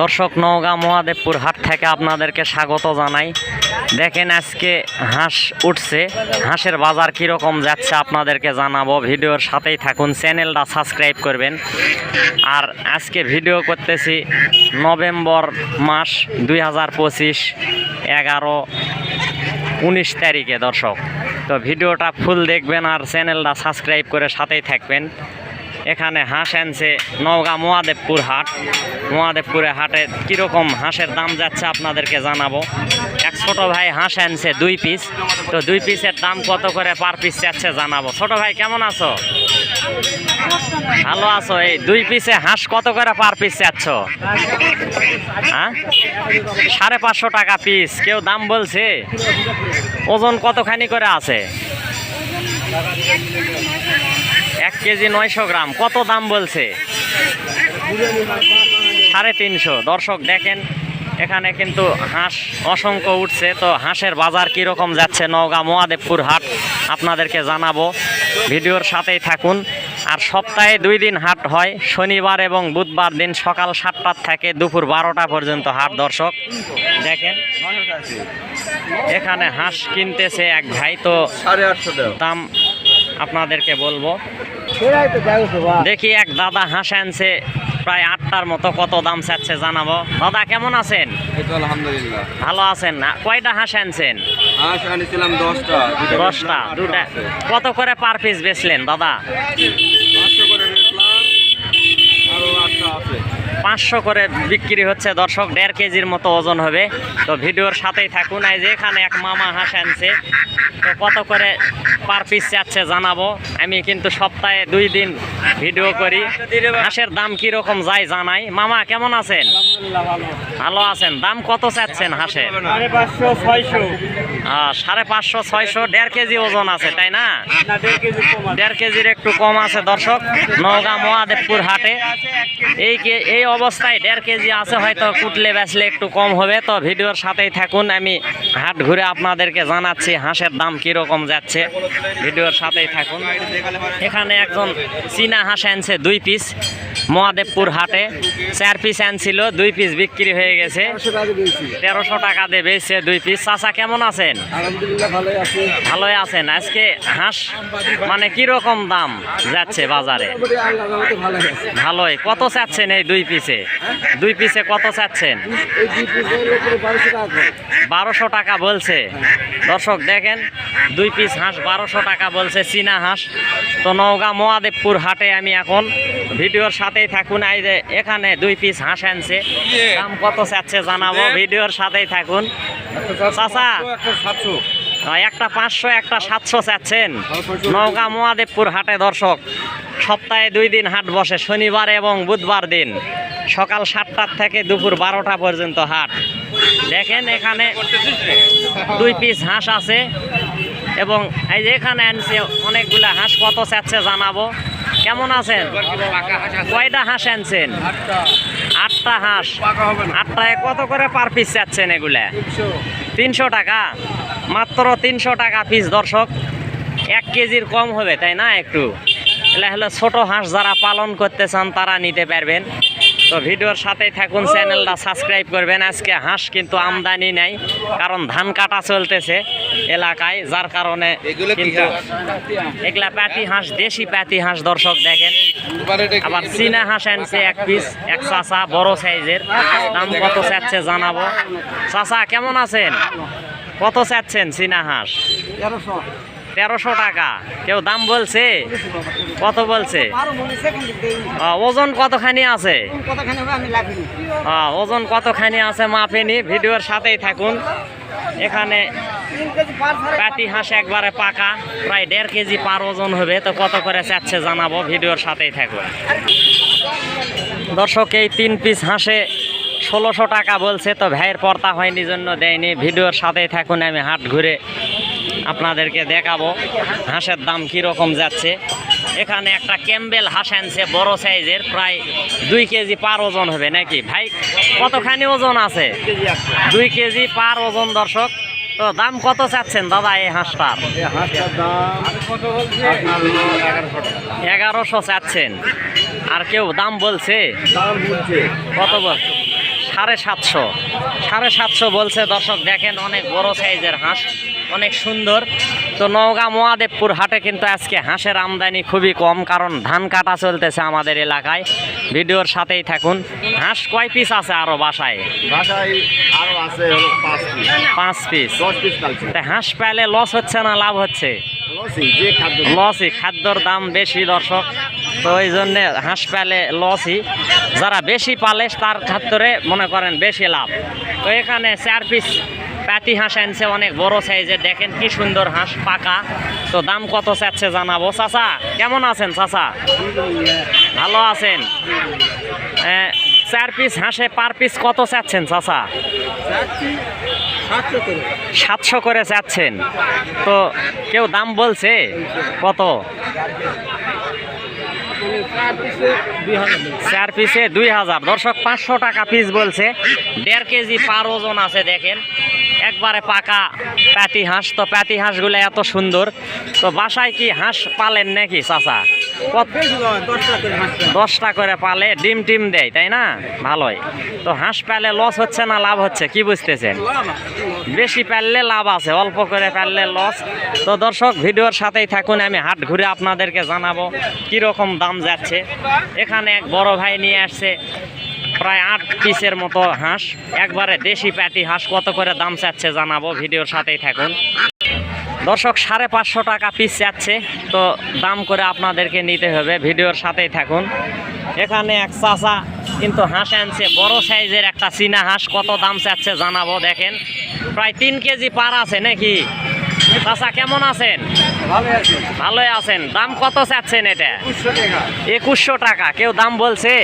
দর্শক, নওগাঁ মহাদেবপুর হাট থেকে আপনাদেরকে স্বাগত জানাই। দেখেন আজকে হাঁস উঠছে। হাঁসের বাজার কীরকম যাচ্ছে আপনাদেরকে জানাব। ভিডিওর সাথেই থাকুন, চ্যানেলটা সাবস্ক্রাইব করবেন। আর আজকে ভিডিও করতেছি নভেম্বর মাস দুই হাজার পঁচিশ, এগারো, উনিশ তারিখে দর্শক। তো ভিডিওটা ফুল দেখবেন আর চ্যানেলটা সাবস্ক্রাইব করে সাথেই থাকবেন। এখানে হাঁস আনছে নওগাঁ মহাদেবপুর হাট। মহাদেবপুরে হাটে কীরকম হাঁসের দাম যাচ্ছে আপনাদেরকে জানাব। এক ছোট ভাই হাঁস আনছে দুই পিস তো দুই পিসের দাম কত করে পার পিস যাচ্ছে জানাব। ছোট ভাই, কেমন আছো? ভালো আছো? এই দুই পিসে হাঁস কত করে পার পিস চাচ্ছ হ্যাঁ? সাড়ে পাঁচশো টাকা পিস কেউ দাম বলছে? ওজন কতখানি করে আছে? এক কেজি নয়শো গ্রাম। কত দাম বলছে? সাড়ে তিনশো। দর্শক দেখেন এখানে কিন্তু হাঁস অসংখ্য উঠছে। তো হাঁসের বাজার কীরকম যাচ্ছে? নওগাঁ মহাদেবপুর হাট আপনাদেরকে জানাব। ভিডিওর সাথেই থাকুন। আর সপ্তাহে দুই দিন হাট হয়। শনিবার এবং বুধবার দিন সকাল সাতটার থেকে দুপুর বারোটা পর্যন্ত হাট দর্শক। দেখেন এখানে হাঁস কিনতেছে এক ভাই। তো সাড়ে আটশো দাম আপনাদেরকে বলব। দেখি এক দাদা হাঁস আনছে প্রায় আটটার মতো কত দাম চাচ্ছে জানাব। দাদা কেমন আছেন? আলহামদুলিল্লাহ। ভালো আছেন না? কয়টা হাঁস আনছেন? দশটা দুটা কত করে পার পিস বেচলেন দাদা পাঁচশো করে বেচলাম আরও আটটা আছে পাঁচশো করে বিক্রি হচ্ছে দর্শক দেড় কেজির মতো ওজন হবে। তো ভিডিওর সাথেই থাকুন এই যে এখানে এক মামা হাঁস আনছে। তো কত করে পার পিস চাচ্ছে জানাব। আমি কিন্তু সপ্তাহে দুই দিন ভিডিও করি। হাঁসের দাম কীরকম যায় জানাই। মামা কেমন আছেন? ভালো। আছেন। দাম কত চাচ্ছেন হাঁসের? সাড়ে পাঁচশো, ছয়শো, দেড় কেজি ওজন আছে, তাই না? দেড় কেজির একটু কম আছে, দর্শক। নওগাঁ মহাদেবপুর হাটে। এই এই অবস্থায় দেড় কেজি আছে, হয়তো কুটলে বেচলে একটু কম হবে। তো ভিডিওর সাথেই থাকুন, আমি হাট ঘুরে আপনাদেরকে জানাচ্ছি, হাঁসের দাম কীরকম যাচ্ছে। ভিডিওর সাথেই থাকুন। এখানে একজন চীনা হাঁস আনছে দুই পিস। মহাদেবপুর হাটে চার পিস আনছিল দুই পিস বিক্রি হয়ে গেছে। তেরোশো টাকা দিয়ে বেচছে দুই পিস চাচা কেমন আছেন? ভালোই আছেন। আজকে হাঁস মানে কি রকম দাম যাচ্ছে বাজারে? ভালোই কত চাচ্ছেন এই দুই পিসে দুই পিসে কত চাচ্ছেন? বারোশো টাকা বারোশো টাকা বলছে। দর্শক দেখেন দুই পিস হাঁস বারোশো টাকা বলছে চীনা হাঁস। তো নওগাঁ মহাদেবপুর হাটে আমি এখন ভিডিওর সাথেই থাকুন। এই যে এখানে দুই পিস হাঁস আনছে। দাম কত চাচ্ছে জানাব ভিডিওর সাথেই থাকুন। চাচা একটা পাঁচশো একটা সাতশো চাচ্ছেন। নওগাঁ মহাদেবপুর হাটে দর্শক সপ্তাহে দুই দিন হাট বসে শনিবার এবং বুধবার দিন। সকাল সাতটার থেকে দুপুর বারোটা পর্যন্ত হাট। দেখেন এখানে দুই পিস হাঁস আছে এবং এই যে এখানে আনছে অনেকগুলা হাঁস কত চাচ্ছে জানাব। কেমন আছেন? কয়টা হাঁস আনছেন? আটটা হাঁস। আটটায় কত করে পার পিস চাচ্ছেন এগুলা? তিনশো টাকা। মাত্র তিনশো টাকা পিস দর্শক। এক কেজির কম হবে, তাই না একটু? তাহলে হলো ছোটো হাঁস যারা পালন করতে চান, তারা নিতে পারবেন। তো ভিডিওর সাথেই থাকুন চ্যানেলটা সাবস্ক্রাইব করবেন। আজকে হাঁস কিন্তু আমদানি নাই কারণ ধান কাটা চলতেছে এলাকায় যার কারণে কিন্তু হাঁস? এগুলা প্যাতি হাঁস দেশি প্যাতি হাঁস দর্শক দেখেন। আবার চীনা হাঁস আনছে এক পিস এক চাচা বড় সাইজের। দাম কত চাচ্ছে জানাব। চাচা কেমন আছেন? কত চাচ্ছেন চীনা হাঁস? তেরোশো টাকা। কেউ দাম বলছে? কত বলছে? ওজন কতখানি আছে? ওজন কতখানি আছে মাপেনি ভিডিওর সাথেই থাকুন। এখানে প্যাটি হাঁস একবারে পাকা, প্রায় দেড় কেজি পার ওজন হবে। তো কত করে চাচ্ছে জানাব, ভিডিওর সাথেই থাকুন। দর্শক, এই তিন পিস হাঁসে ষোলোশো টাকা বলছে, তো ভাইয়ের পর্তা হয়নি, জন্য দেয়নি। ভিডিওর সাথেই থাকুন, আমি হাট ঘুরে আপনাদেরকে দেখাবো। হাঁসের দাম কীরকম যাচ্ছে। এখানে একটা ক্যাম্বেল হাঁস আনছে, বড় সাইজের, প্রায় দুই কেজি পার ওজন হবে নাকি? ভাই, কতখানি ওজন আছে? দুই কেজি পার ওজন, দর্শক। তো দাম কত চাচ্ছেন দাদা এই হাঁসটার? এগারোশো চাচ্ছেন। আর কেউ দাম বলছে? বলছে কত বল সাড়ে সাতশো। সাড়ে সাতশো বলছে দর্শক দেখেন অনেক বড় সাইজের হাঁস অনেক সুন্দর। তো নওগাঁ মহাদেবপুর হাটে কিন্তু আজকে হাঁসের আমদানি খুবই কম কারণ ধান কাটা চলতেছে আমাদের এলাকায়। ভিডিওর সাথেই থাকুন। হাঁস কয় পিস আছে আরও বাসায়? বাসায় আরও আছে পাঁচ পিস হাঁস পাইলে লস হচ্ছে না লাভ হচ্ছে? লসই খাদ্যর দাম বেশি দর্শক। তো ওই জন্যে হাঁস পালে লসই। যারা বেশি পালে তার ক্ষেত্রে মনে করেন বেশি লাভ। তো এখানে চার পিস প্যাতি হাঁস আনছে অনেক বড় সাইজের। দেখেন কি সুন্দর হাঁস পাকা। তো দাম কত চাচ্ছে জানাব। চাচা কেমন আছেন চাচা? ভালো আছেন? চার পিস হাঁসে পার পিস কত চাচ্ছেন চাচা? সাতশো করে। চাচ্ছেন। তো কেউ দাম বলছে? কত? চার পিসে দুই হাজার। দর্শক, পাঁচশো টাকা পিস বলছে। দেড় কেজি পার ওজন আছে, দেখেন। একবারে পাকা প্যাতি হাঁস। তো প্যাতি হাঁসগুলো এত সুন্দর। তো বাসায় কি হাঁস পালেন নাকি, চাচা? কত দশটা করে দশটা করে পালে, ডিম টিম দেয়, তাই না? ভালোই। তো হাঁস পালে লস হচ্ছে না লাভ হচ্ছে, কি বুঝতেছেন? বেশি পারলে লাভ আছে, অল্প করে পারলে লস তো দর্শক, ভিডিওর সাথেই থাকুন, আমি হাট ঘুরে আপনাদেরকে জানাব কীরকম দাম যাচ্ছে। এখানে এক বড় ভাই নিয়ে আসছে। প্রায় আট পিসের মতো হাঁস। একবারে দেশি প্যাটি হাঁস, কত করে দাম চাচ্ছে জানাব, ভিডিওর সাথেই থাকুন। দর্শক, সাড়ে পাঁচশো টাকা পিস যাচ্ছে তো দাম করে আপনাদেরকে নিতে হবে, ভিডিওর সাথেই থাকুন। এখানে এক চাচা কিন্তু হাঁস আনছে, বড় সাইজের একটা চীনা হাঁস, কত দাম চাচ্ছে জানাব, দেখেন। প্রায় তিন কেজি পার আছে নাকি? চাচা, কেমন আছেন? ভালোই আছেন? দাম কত চাচ্ছেন এটা? একুশশো টাকা। কেউ দাম বলছে?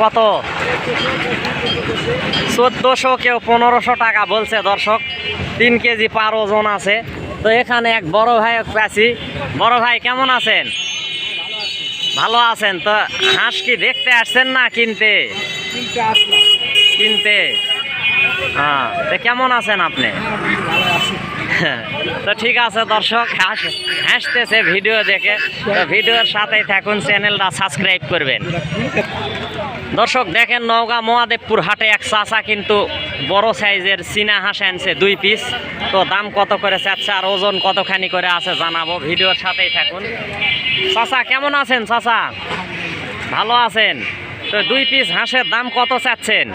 কত? চোদ্দোশো কেউ পনেরোশো টাকা বলছে দর্শক। তিন কেজি পার ওজন আছে। তো এখানে এক বড় ভাই পাচ্ছি বড় ভাই কেমন আছেন? ভালো আছেন। তো হাঁস কি দেখতে আসছেন না কিনতে? কিনতে? হ্যাঁ তো কেমন আছেন আপনি? তো ঠিক আছে, দর্শক, হাস, হাসতেছে ভিডিও দেখে। তো ভিডিওর সাথেই থাকুন, চ্যানেলটা সাবস্ক্রাইব করবেন। দর্শক, দেখেন নওগাঁ মহাদেবপুর হাটে এক চাচা কিন্তু বড় সাইজের চীনা হাঁস আনছে দুই পিস। তো দাম কত করে চাচ্ছে আর ওজন কতখানি করে আছে জানাব। ভিডিওর সাথেই থাকুন। চাচা, কেমন আছেন চাচা? ভালো আছেন? তো দুই পিস হাঁসের দাম কত চাচ্ছেন?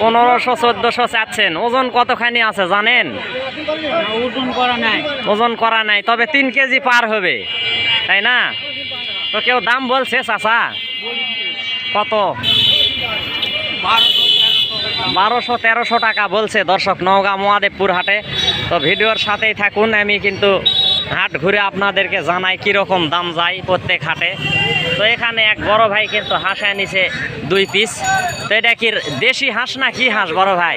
পনেরোশো চোদ্দোশো চাচ্ছেন। ওজন কতখানি আছে জানেন? ওজন করা নাই। ওজন করা নাই তবে তিন কেজি পার হবে তাই না? তো কেউ দাম বলছে চাচা? কত? বারোশো তেরোশো টাকা বলছে দর্শক নওগাঁ মহাদেবপুর হাটে। তো ভিডিওর সাথেই থাকুন আমি কিন্তু হাট ঘুরে আপনাদেরকে জানাই কীরকম দাম যায় প্রত্যেক হাটে। তো এখানে এক বড় ভাই কিন্তু হাঁস এনেছে দুই পিস তো এটা কি দেশি হাঁস না কি হাঁস বড় ভাই?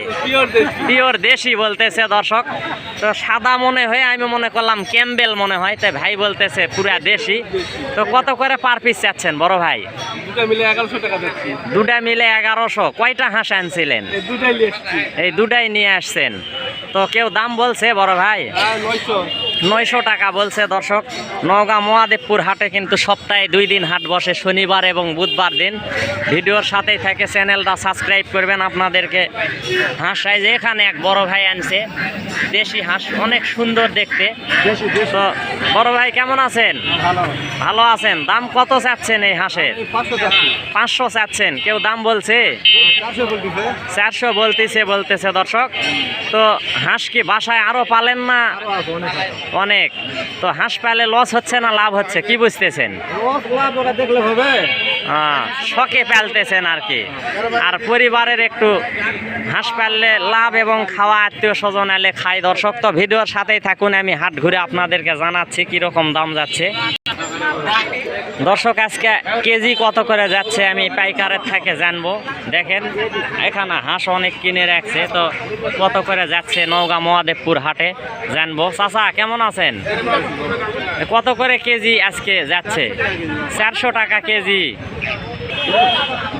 পিওর দেশি। বলতেছে দর্শক। তো সাদা মনে হয় আমি মনে করলাম ক্যাম্বেল মনে হয় তাই ভাই বলতেছে পুরা দেশি। তো কত করে পার পিস চাচ্ছেন বড় ভাই? দুটা মিলে এগারোশো কয়টা হাঁস আনছিলেন? এই দুটাই নিয়ে আসছেন। তো কেউ দাম বলছে বড় ভাই? আর নয়শো টাকা বলছে দর্শক। নওগাঁ মহাদেবপুর হাটে কিন্তু সপ্তাহে দুই দিন হাট বসে শনিবার এবং বুধবার দিন। ভিডিওর সাথেই থাকে চ্যানেলটা সাবস্ক্রাইব করবেন আপনাদেরকে। হাঁস সাইজ এখানে এক বড় ভাই আনছে দেশি হাঁস অনেক সুন্দর দেখতে। তো বড় ভাই কেমন আছেন? ভালো আছেন? দাম কত চাচ্ছেন এই হাঁসের? পাঁচশো চাচ্ছেন কেউ দাম বলছে? চারশো বলতেছে। বলতেছে দর্শক। তো হাঁস কি বাসায় আরও পালেন না? অনেক। তো হাঁস পালে লস হচ্ছে না লাভ হচ্ছে? কি বুঝতেছেন? আহ, শখে পালতেছেন আর কি। আর পরিবারের একটু হাঁস পাললে লাভ এবং খাওয়া আত্মীয় স্বজন এলে খাই দর্শক তো ভিডিওর সাথেই থাকুন। আমি হাট ঘুরে আপনাদেরকে জানাচ্ছি কীরকম দাম যাচ্ছে। দর্শক, আজকে কেজি কত করে যাচ্ছে আমি পাইকারের থেকে জানব। দেখেন, এখানে হাঁস অনেক কিনে রাখছে, তো কত করে যাচ্ছে নওগাঁ মহাদেবপুর হাটে জানব। চাচা, কেমন আছেন? কত করে কেজি আজকে যাচ্ছে? চারশো টাকা কেজি।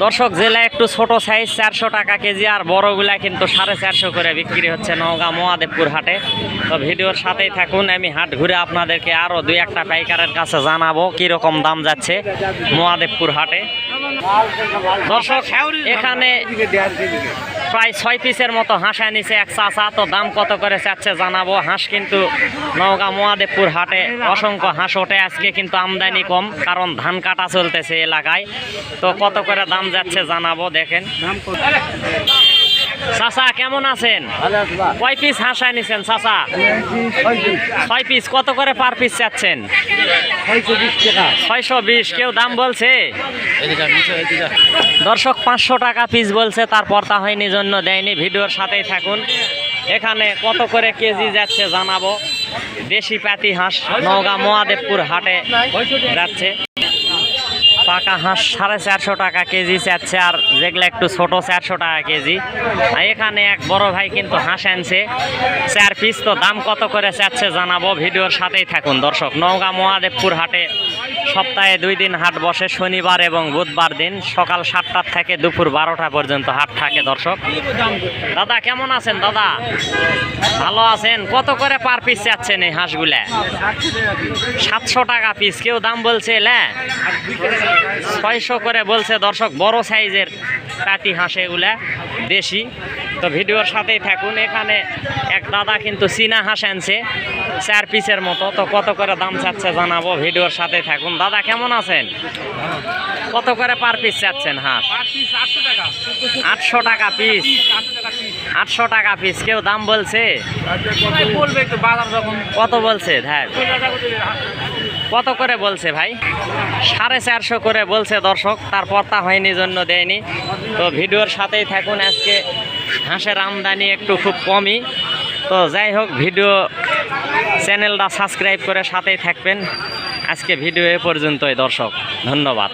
দর্শক, জেলা একটু ছোট সাইজ চারশো টাকা কেজি আর বড়গুলা কিন্তু সাড়ে চারশো করে বিক্রি হচ্ছে নওগাঁ মহাদেবপুর হাটে। তো ভিডিওর সাথেই থাকুন, আমি হাট ঘুরে আপনাদেরকে আরও দুই একটা পাইকারের কাছে জানাব কীরকম দাম যাচ্ছে মহাদেবপুর হাটে। দর্শক, এখানে প্রায় ছয় পিসের মতো হাঁস আনিছে এক চাচা। তো দাম কত করে চাচ্ছে জানাব। হাঁস কিন্তু নওগাঁ মহাদেবপুর হাটে অসংখ্য হাঁস ওঠে। আজকে কিন্তু আমদানি কম, কারণ ধান কাটা চলতেছে এলাকায়। তো কত করে দাম যাচ্ছে জানাব, দেখেন। চাচা কেমন আছেন? কয় পিস হাঁস আনিছেন চাচা? ছয় পিস কত করে পার পিস চাচ্ছেন? ছয়শো বিশ কেউ দাম বলছে? দর্শক পাঁচশো টাকা পিস বলছে তারপর তা হয়নি জন্য দেয়নি। ভিডিওর সাথেই থাকুন। এখানে কত করে কেজি যাচ্ছে জানাব। দেশি পাতি হাঁস নওগাঁ মহাদেবপুর হাটে যাচ্ছে। পাকা হাঁস সাড়ে চারশো টাকা কেজি চাচ্ছে আর যেগুলো একটু ছোট, চারশো টাকা কেজি। আর এখানে এক বড় ভাই কিন্তু হাঁস আনছে। চার পিস তো দাম কত করে চাচ্ছে জানাব, ভিডিওর সাথেই থাকুন। দর্শক, নওগাঁ মহাদেবপুর হাটে সপ্তাহে দুই দিন হাট বসে, শনিবার এবং বুধবার দিন সকাল সাতটার থেকে দুপুর বারোটা পর্যন্ত হাট থাকে দর্শক। দাদা, কেমন আছেন দাদা? ভালো আছেন? কত করে পার পিস চাচ্ছেন এই হাঁসগুলা? সাতশো টাকা পিস কেউ দাম বলছে লে ছয়শো করে বলছে দর্শক বড় সাইজের কাটি হাঁস এগুলা দেশি। তো ভিডিওর সাথেই থাকুন এখানে এক দাদা কিন্তু চীনা হাঁস আনছে চার পিসের মতো। তো কত করে দাম চাচ্ছে জানাব ভিডিওর সাথে থাকুন। দাদা কেমন আছেন? কত করে পার পিস চাচ্ছেন হাঁস? আটশো টাকা। পিস। আটশো টাকা পিস কেউ দাম বলছে? কত বলছে? হ্যাঁ। কত করে বলছে ভাই? সাড়ে চারশো করে বলছে দর্শক তার পর্তা হয়নি জন্য দেয়নি। তো ভিডিওর সাথেই থাকুন আজকে হাঁসের আমদানি একটু খুব কমই। তো যাই হোক ভিডিও চ্যানেলটা সাবস্ক্রাইব করে সাথেই থাকবেন। আজকে ভিডিও এ পর্যন্তই দর্শক ধন্যবাদ।